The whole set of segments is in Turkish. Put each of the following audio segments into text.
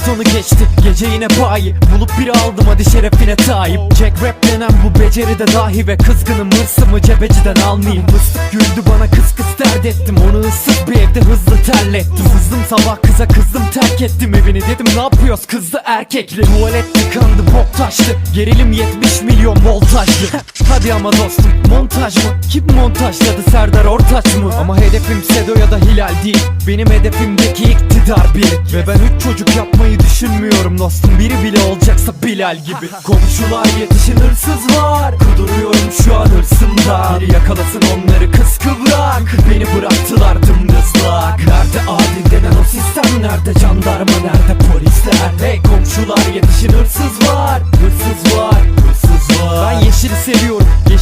saat onu geçti Gece yine bayi. Bulup biri aldım hadi şerefine sahip Jack rap denen bu beceride dahi Ve kızgınım. Hırsımı cebeciden almayayım. Mıstık güldü bana kıs kıs dert ettim. Onu ıssız bir evde hızlı terlettim. Sızdım sabah kıza kızdım terk ettim evini. Dedim ne yapıyoruz kızdı erkekli? Tuvalet tıkandı bok taştı. Gerilim 70 milyon voltajlı. Hadi ama dostum montaj mı? Kim montajladı Serdar Ortaç mı? Ama hedefim Sedo ya da Hilal değil. Benim hedefimdeki iktidar bir. Ve ben üç çocuk yapmayı düşünmüyorum dostum. Biri bile olacaksa Bilal gibi. Komşular yetişin hırsız var. Kuduruyorum şu an hırsımda Biri yakalasın onları kıskıvrak Beni bıraktılar dımdızlak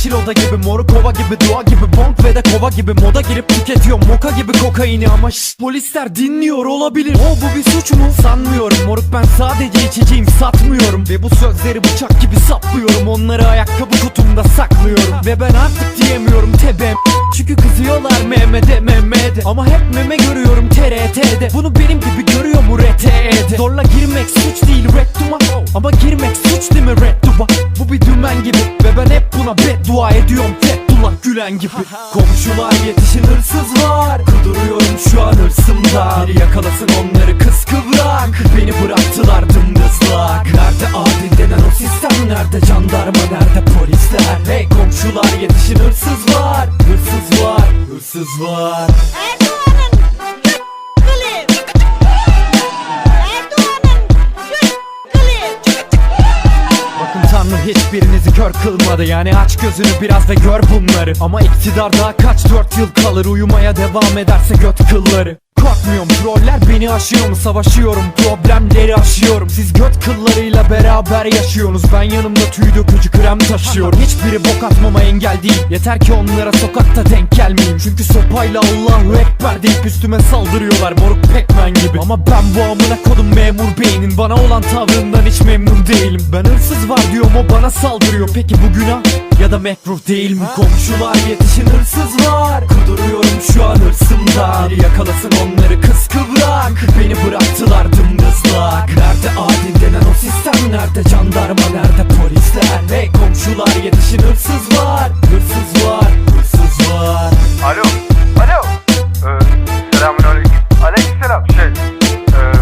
seviyorum Yeşil oda gibi moru kova gibi dua gibi bonk ve de kova gibi. Moda girip tüketiyorum moka gibi kokaini ama şşş polisler dinliyor olabilir. O bu bir suç mu? Sanmıyorum. Moruk ben sadece içeceğim satmıyorum. Ve bu sözleri bıçak gibi saplıyorum. Onları ayakkabı kutumda saklıyorum. Ve ben artık diyemiyorum tebem. Çünkü kızıyorlar Mehmet'e Mehmet'e. Ama hep meme görüyorum TRT'de Bunu benim gibi görüyor mu RT'de Zorla girmek suç değil Ama girmek suç değil mi? Redduba Bu bir dümen gibi. Ve ben hep buna beddua ediyorum. Fethullah Gülen gibi. Komşular yetişin hırsız var. Kuduruyorum şu an hırsımda Biri yakalasın onları kıskıvrak Beni bıraktılar dımdızlak. Nerede adil denen o sistem? Nerede jandarma? Nerede polisler? Hey komşular yetişin hırsız var. Hırsız var Hırsız var hiçbirinizi kör kılmadı. Yani aç gözünü biraz ve gör bunları. Ama iktidar daha kaç dört yıl kalır? Uyumaya devam ederse göt kılları Korkmuyorum troller beni aşıyor mu? Savaşıyorum Problemleri aşıyorum. Siz göt kıllarıyla beraber yaşıyorsunuz. Ben yanımda tüy dökücü krem taşıyorum. Hiçbiri bok atmama engel değil. Yeter ki onlara sokakta denk gelmeyeyim. Çünkü sopayla Allahu Ekber deyip üstüme saldırıyorlar. Moruk pekmen gibi. Ama ben bu amına kodum memur beynin. Bana olan tavrından hiç memnun değilim. Ben hırsız var diyorum o bana saldırıyor. Peki bu günah ya da mekruh değil mi? Komşular yetişin hırsız var şu an hırsımda Biri yakalasın onları kıskıvrak Beni bıraktılar dımdızlak Nerede adil denen o sistem Nerede jandarma nerede polisler Hey komşular yetişin hırsız var Hırsız var Hırsız var Alo. Alo. Ee, selamünaleyküm. Aleykümselam. Şey, ee,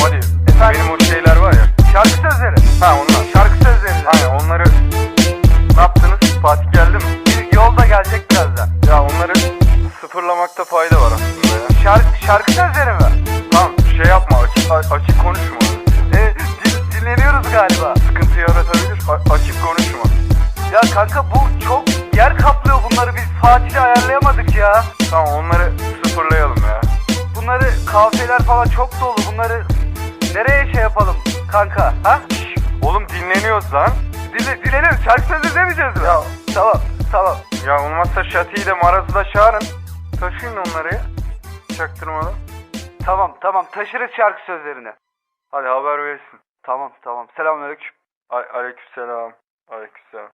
Madi. Benim o şeyler var ya. Şarkı sözleri. Ha onlar. Şarkı sözleri. Aynen onları ne yaptınız? Fatih geldi mi? Yolda gelecek birazdan. Ya onları sıfırlamakta fayda var aslında ya. Şarkı, şarkı sözleri mi? Tamam şey yapma açık, açık konuşma. E, din- dinleniyoruz galiba. Sıkıntı yaratabilir. A- açık konuşma. Ya kanka bu çok yer kaplıyor bunları biz Fatih'le ayarlayamadık ya. Tamam onları sıfırlayalım ya. Bunları kafiyeler falan çok dolu bunları nereye şey yapalım kanka ha? Şş, oğlum dinleniyoruz lan. Dinle, dinleniyoruz şarkı sözü demeyeceğiz mi? Ya tamam tamam. Ya olmazsa Şati'yi de Maraz'ı da çağırın. Taşıyın onları. Çaktırmadan. Tamam tamam taşırız şarkı sözlerini. Hadi haber versin. Tamam tamam selamünaleyküm. Aleykümselam. Aleykümselam.